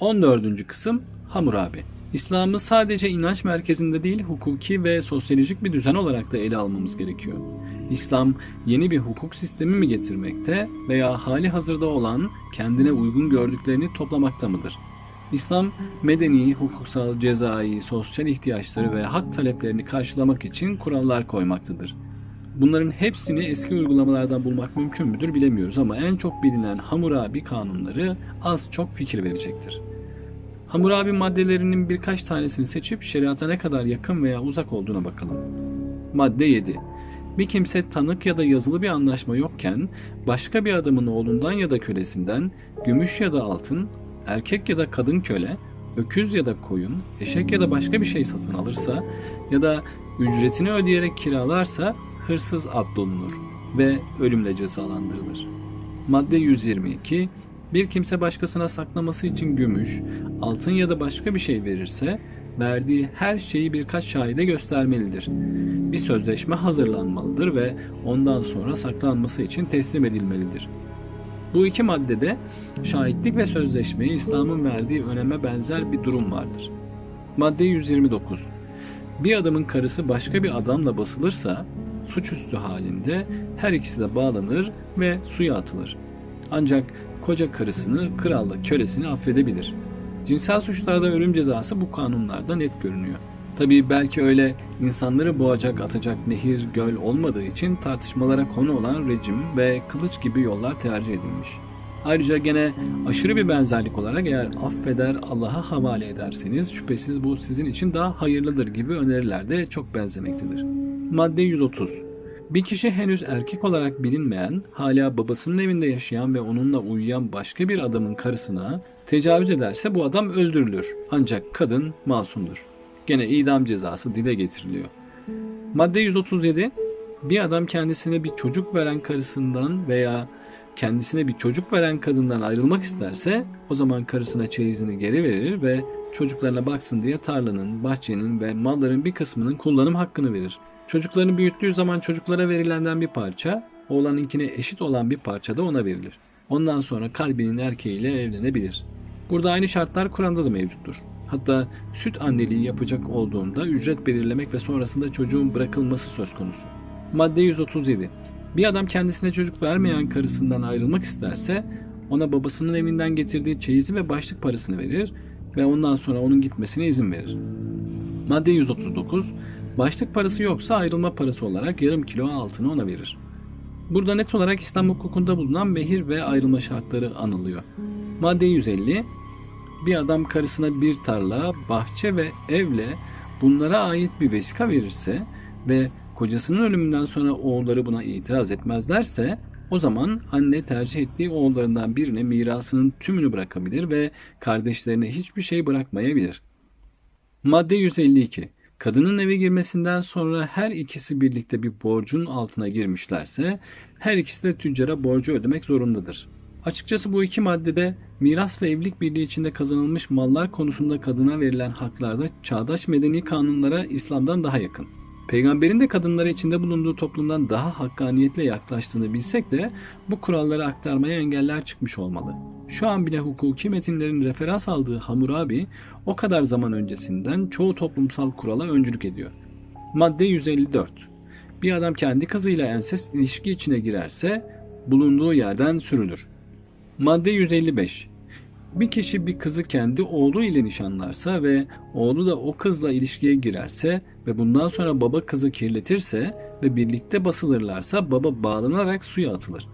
14. kısım Hammurabi. İslam'ı sadece inanç merkezinde değil hukuki ve sosyolojik bir düzen olarak da ele almamız gerekiyor. İslam yeni bir hukuk sistemi mi getirmekte veya hali hazırda olan kendine uygun gördüklerini toplamakta mıdır? İslam medeni, hukuksal, cezai, sosyal ihtiyaçları ve hak taleplerini karşılamak için kurallar koymaktadır. Bunların hepsini eski uygulamalardan bulmak mümkün müdür bilemiyoruz ama en çok bilinen Hammurabi kanunları az çok fikir verecektir. Hammurabi maddelerinin birkaç tanesini seçip şeriata ne kadar yakın veya uzak olduğuna bakalım. Madde 7. Bir kimse tanık ya da yazılı bir anlaşma yokken başka bir adamın oğlundan ya da kölesinden gümüş ya da altın, erkek ya da kadın köle, öküz ya da koyun, eşek ya da başka bir şey satın alırsa ya da ücretini ödeyerek kiralarsa hırsız addolunur ve ölümle cezalandırılır. Madde 122 Bir kimse başkasına saklaması için gümüş, altın ya da başka bir şey verirse verdiği her şeyi birkaç şahide göstermelidir. Bir sözleşme hazırlanmalıdır ve ondan sonra saklanması için teslim edilmelidir. Bu iki maddede şahitlik ve sözleşmeye İslam'ın verdiği öneme benzer bir durum vardır. Madde 129 Bir adamın karısı başka bir adamla basılırsa suçüstü halinde her ikisi de bağlanır ve suya atılır. Ancak koca karısını, kral da kölesini affedebilir. Cinsel suçlarda ölüm cezası bu kanunlarda net görünüyor. Tabii belki öyle insanları boğacak, atacak nehir, göl olmadığı için tartışmalara konu olan rejim ve kılıç gibi yollar tercih edilmiş. Ayrıca gene aşırı bir benzerlik olarak eğer affeder Allah'a havale ederseniz şüphesiz bu sizin için daha hayırlıdır gibi öneriler de çok benzemektedir. Madde 130 bir kişi henüz erkek olarak bilinmeyen, hala babasının evinde yaşayan ve onunla uyuyan başka bir adamın karısına tecavüz ederse bu adam öldürülür. Ancak kadın masumdur. Gene idam cezası dile getiriliyor. Madde 137 Bir adam kendisine bir çocuk veren karısından veya kendisine bir çocuk veren kadından ayrılmak isterse o zaman karısına çeyizini geri verir ve çocuklarına baksın diye tarlanın, bahçenin ve malların bir kısmının kullanım hakkını verir. Çocuklarını büyüttüğü zaman çocuklara verilenden bir parça, oğlanınkine eşit olan bir parça da ona verilir. Ondan sonra kalbinin erkeğiyle evlenebilir. Burada aynı şartlar Kur'an'da da mevcuttur. Hatta süt anneliği yapacak olduğunda ücret belirlemek ve sonrasında çocuğun bırakılması söz konusu. Madde 137. Bir adam kendisine çocuk vermeyen karısından ayrılmak isterse ona babasının evinden getirdiği çeyizi ve başlık parasını verir ve ondan sonra onun gitmesine izin verir. Madde 139. Başlık parası yoksa ayrılma parası olarak yarım kilo altını ona verir. Burada net olarak İslam hukukunda bulunan mehir ve ayrılma şartları anılıyor. Madde 150. Bir adam karısına bir tarla, bahçe ve evle bunlara ait bir vesika verirse ve kocasının ölümünden sonra oğulları buna itiraz etmezlerse o zaman anne tercih ettiği oğullarından birine mirasının tümünü bırakabilir ve kardeşlerine hiçbir şey bırakmayabilir. Madde 152. Kadının eve girmesinden sonra her ikisi birlikte bir borcun altına girmişlerse her ikisi de tüccara borcu ödemek zorundadır. Açıkçası bu iki maddede miras ve evlilik birliği içinde kazanılmış mallar konusunda kadına verilen haklarda çağdaş medeni kanunlara İslam'dan daha yakın. Peygamberin de kadınlara içinde bulunduğu toplumdan daha hakkaniyetle yaklaştığını bilsek de bu kuralları aktarmaya engeller çıkmış olmalı. Şu an bile hukuki metinlerin referans aldığı Hammurabi o kadar zaman öncesinden çoğu toplumsal kurala öncülük ediyor. Madde 154 Bir adam kendi kızıyla ensest ilişki içine girerse bulunduğu yerden sürülür. Madde 155 bir kişi bir kızı kendi oğlu ile nişanlarsa ve oğlu da o kızla ilişkiye girerse ve bundan sonra baba kızı kirletirse ve birlikte basılırlarsa baba bağlanarak suya atılır.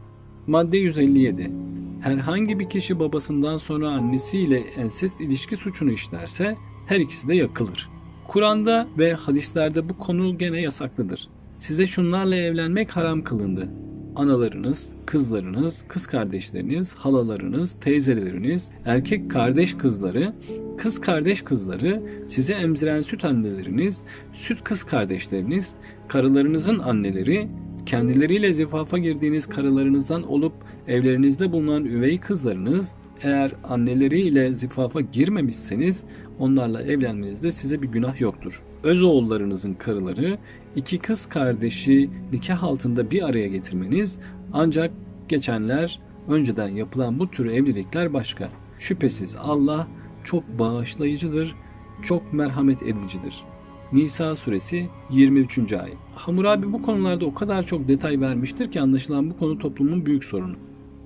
Madde 157. Herhangi bir kişi babasından sonra annesiyle ensest ilişki suçunu işlerse her ikisi de yakılır. Kur'an'da ve hadislerde bu konu gene yasaklıdır. Size şunlarla evlenmek haram kılındı analarınız, kızlarınız, kız kardeşleriniz, halalarınız, teyzeleriniz, erkek kardeş kızları, kız kardeş kızları, size emziren süt anneleriniz, süt kız kardeşleriniz, karılarınızın anneleri, kendileriyle zifafa girdiğiniz karılarınızdan olup evlerinizde bulunan üvey kızlarınız, eğer anneleriyle zifafa girmemişseniz onlarla evlenmenizde size bir günah yoktur. Öz oğullarınızın karıları iki kız kardeşi nikah altında bir araya getirmeniz ancak geçenler önceden yapılan bu tür evlilikler başka. Şüphesiz Allah çok bağışlayıcıdır, çok merhamet edicidir. Nisa suresi 23. ayet. Hammurabi bu konularda o kadar çok detay vermiştir ki anlaşılan bu konu toplumun büyük sorunu.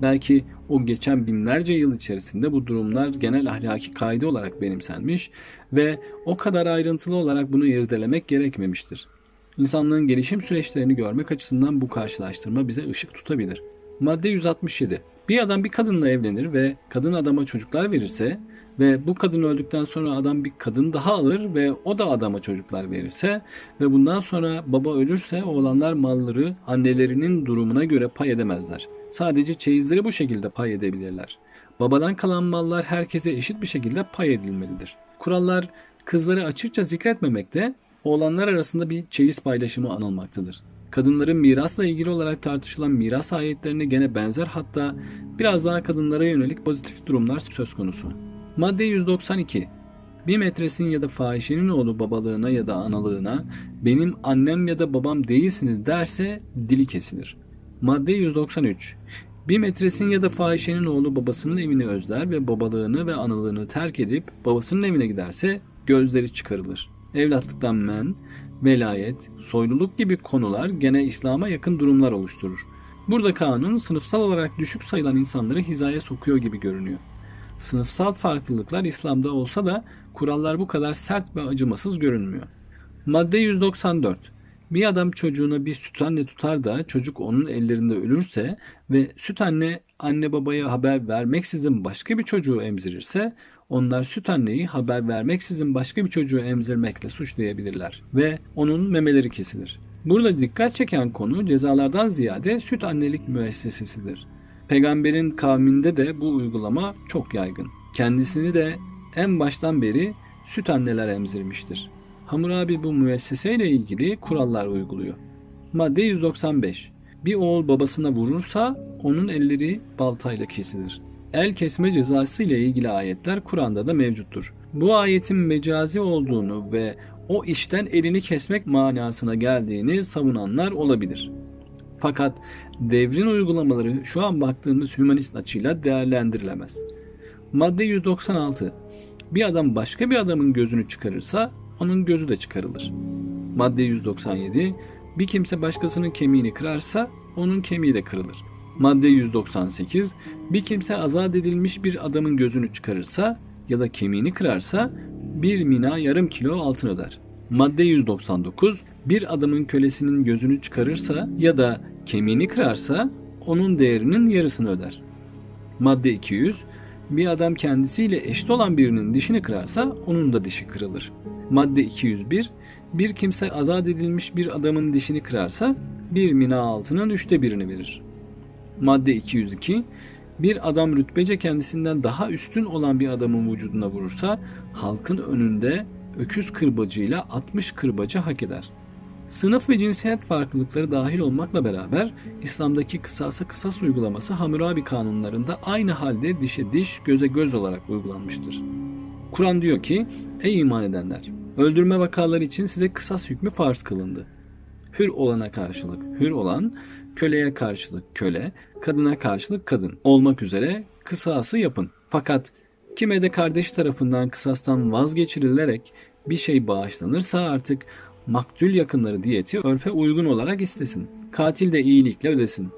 Belki o geçen binlerce yıl içerisinde bu durumlar genel ahlaki kaide olarak benimsenmiş ve o kadar ayrıntılı olarak bunu irdelemek gerekmemiştir. İnsanlığın gelişim süreçlerini görmek açısından bu karşılaştırma bize ışık tutabilir. Madde 167. Bir adam bir kadınla evlenir ve kadın adama çocuklar verirse ve bu kadın öldükten sonra adam bir kadın daha alır ve o da adama çocuklar verirse ve bundan sonra baba ölürse oğlanlar malları annelerinin durumuna göre pay edemezler. Sadece çeyizleri bu şekilde pay edebilirler. Babadan kalan mallar herkese eşit bir şekilde pay edilmelidir. Kurallar kızları açıkça zikretmemekte, oğlanlar arasında bir çeyiz paylaşımı anılmaktadır. Kadınların mirasla ilgili olarak tartışılan miras ayetlerine gene benzer hatta biraz daha kadınlara yönelik pozitif durumlar söz konusu. Madde 192 bir metresin ya da fahişenin oğlu babalığına ya da analığına benim annem ya da babam değilsiniz derse dili kesilir. Madde 193 bir metresin ya da fahişenin oğlu babasının evini özler ve babalığını ve analığını terk edip babasının evine giderse gözleri çıkarılır. Evlatlıktan men, velayet, soyluluk gibi konular gene İslam'a yakın durumlar oluşturur. Burada kanun sınıfsal olarak düşük sayılan insanları hizaya sokuyor gibi görünüyor. Sınıfsal farklılıklar İslam'da olsa da kurallar bu kadar sert ve acımasız görünmüyor. Madde 194 bir adam çocuğuna bir süt anne tutar da çocuk onun ellerinde ölürse ve süt anne anne babaya haber vermeksizin başka bir çocuğu emzirirse onlar süt anneyi haber vermeksizin başka bir çocuğu emzirmekle suçlayabilirler ve onun memeleri kesilir. Burada dikkat çeken konu cezalardan ziyade süt annelik müessesesidir. Peygamberin kavminde de bu uygulama çok yaygın. Kendisini de en baştan beri süt anneler emzirmiştir. Hammurabi bu müesseseyle ilgili kurallar uyguluyor. Madde 195. Bir oğul babasına vurursa onun elleri baltayla kesilir. El kesme cezası ile ilgili ayetler Kur'an'da da mevcuttur. Bu ayetin mecazi olduğunu ve o işten elini kesmek manasına geldiğini savunanlar olabilir. Fakat devrin uygulamaları şu an baktığımız hümanist açıyla değerlendirilemez. Madde 196. Bir adam başka bir adamın gözünü çıkarırsa onun gözü de çıkarılır. Madde 197. Bir kimse başkasının kemiğini kırarsa onun kemiği de kırılır. Madde 198. Bir kimse azat edilmiş bir adamın gözünü çıkarırsa ya da kemiğini kırarsa bir mina yarım kilo altın öder. Madde 199. Bir adamın kölesinin gözünü çıkarırsa ya da kemiğini kırarsa onun değerinin yarısını öder. Madde 200. Bir adam kendisiyle eşit olan birinin dişini kırarsa onun da dişi kırılır. Madde 201. Bir kimse azat edilmiş bir adamın dişini kırarsa bir mina altının üçte birini verir. Madde 202. Bir adam rütbece kendisinden daha üstün olan bir adamın vücuduna vurursa halkın önünde öküz kırbacıyla 60 kırbacı hak eder. Sınıf ve cinsiyet farklılıkları dahil olmakla beraber İslam'daki kısasa kısas uygulaması Hammurabi kanunlarında aynı halde dişe diş, göze göz olarak uygulanmıştır. Kur'an diyor ki, ey iman edenler, öldürme vakaları için size kısas hükmü farz kılındı. Hür olana karşılık hür olan, köleye karşılık köle, kadına karşılık kadın olmak üzere kısası yapın. Fakat kime de kardeş tarafından kısastan vazgeçirilerek bir şey bağışlanırsa artık maktul yakınları diyeti örfe uygun olarak istesin. Katil de iyilikle ödesin.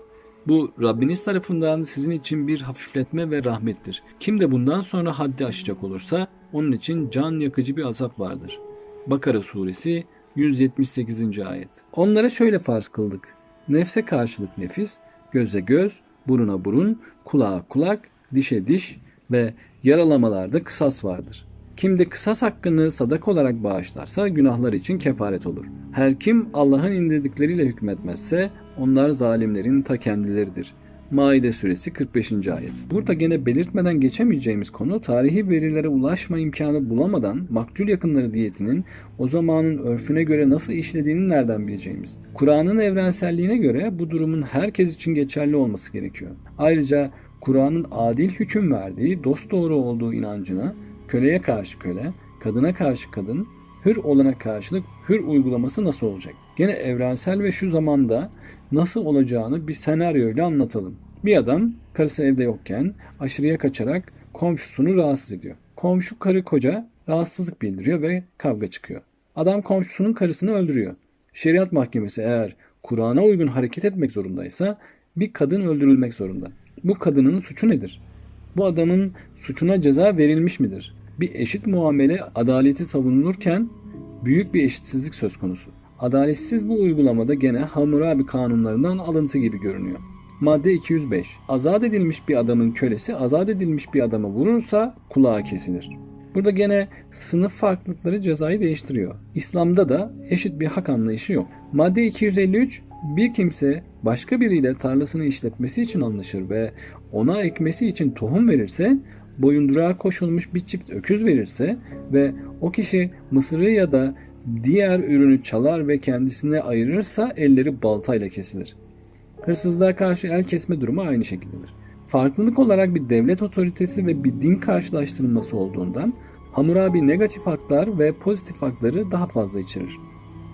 Bu Rabbiniz tarafından sizin için bir hafifletme ve rahmettir. Kim de bundan sonra haddi aşacak olursa onun için can yakıcı bir azap vardır. Bakara suresi 178. ayet. Onlara şöyle farz kıldık. Nefse karşılık nefis, göze göz, buruna burun, kulağa kulak, dişe diş ve yaralamalarda kısas vardır. Kim de kısas hakkını sadak olarak bağışlarsa günahlar için kefaret olur. Her kim Allah'ın indirdikleriyle hükmetmezse onlar zalimlerin ta kendileridir. Maide suresi 45. ayet. Burada gene belirtmeden geçemeyeceğimiz konu tarihi verilere ulaşma imkanı bulamadan maktul yakınları diyetinin o zamanın örfüne göre nasıl işlediğini nereden bileceğimiz. Kur'an'ın evrenselliğine göre bu durumun herkes için geçerli olması gerekiyor. Ayrıca Kur'an'ın adil hüküm verdiği, dosdoğru olduğu inancına köleye karşı köle, kadına karşı kadın, hür olana karşılık hür uygulaması nasıl olacak? Gene evrensel ve şu zamanda nasıl olacağını bir senaryoyla anlatalım. Bir adam karısı evde yokken aşırıya kaçarak komşusunu rahatsız ediyor. komşu karı koca rahatsızlık bildiriyor ve kavga çıkıyor. Adam komşusunun karısını öldürüyor. Şeriat mahkemesi eğer Kur'an'a uygun hareket etmek zorundaysa bir kadın öldürülmek zorunda. Bu kadının suçu nedir? Bu adamın suçuna ceza verilmiş midir? Bir eşit muamele adaleti savunulurken büyük bir eşitsizlik söz konusu. Adaletsiz bu uygulamada gene Hammurabi kanunlarından alıntı gibi görünüyor. Madde 205. Azat edilmiş bir adamın kölesi azat edilmiş bir adamı vurursa kulağı kesilir. Burada gene sınıf farklılıkları cezayı değiştiriyor. İslam'da da eşit bir hak anlayışı yok. Madde 253 bir kimse başka biriyle tarlasını işletmesi için anlaşır ve ona ekmesi için tohum verirse, boyundurağa koşulmuş bir çift öküz verirse ve o kişi mısırı ya da diğer ürünü çalar ve kendisine ayırırsa elleri baltayla kesilir. Hırsızlığa karşı el kesme durumu aynı şekildedir. Farklılık olarak bir devlet otoritesi ve bir din karşılaştırılması olduğundan Hammurabi negatif haklar ve pozitif hakları daha fazla içerir.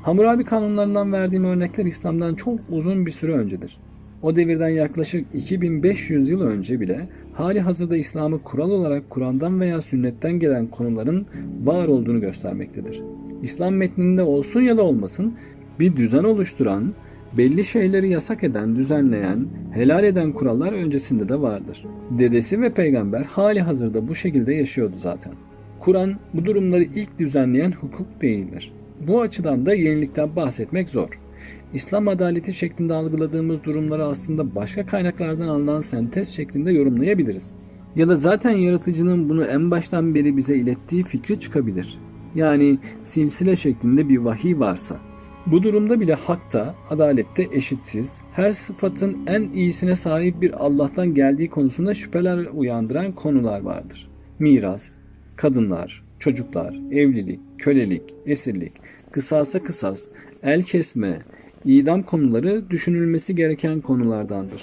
Hammurabi kanunlarından verdiğim örnekler İslam'dan çok uzun bir süre öncedir. O devirden yaklaşık 2500 yıl önce bile hali hazırda İslam'ı kural olarak Kur'an'dan veya sünnetten gelen konuların var olduğunu göstermektedir. İslam metninde olsun ya da olmasın bir düzen oluşturan, belli şeyleri yasak eden, düzenleyen, helal eden kurallar öncesinde de vardır. Dedesi ve peygamber hali hazırda bu şekilde yaşıyordu zaten. Kur'an bu durumları ilk düzenleyen hukuk değildir. Bu açıdan da yenilikten bahsetmek zor. İslam adaleti şeklinde algıladığımız durumları aslında başka kaynaklardan alınan sentez şeklinde yorumlayabiliriz. Ya da zaten yaratıcının bunu en baştan beri bize ilettiği fikri çıkabilir. Yani silsile şeklinde bir vahiy varsa. Bu durumda bile hakta, adalette eşitsiz, her sıfatın en iyisine sahip bir Allah'tan geldiği konusunda şüpheler uyandıran konular vardır. Miras, kadınlar, çocuklar, evlilik, kölelik, esirlik, kısasa kısas, el kesme, idam konuları düşünülmesi gereken konulardandır.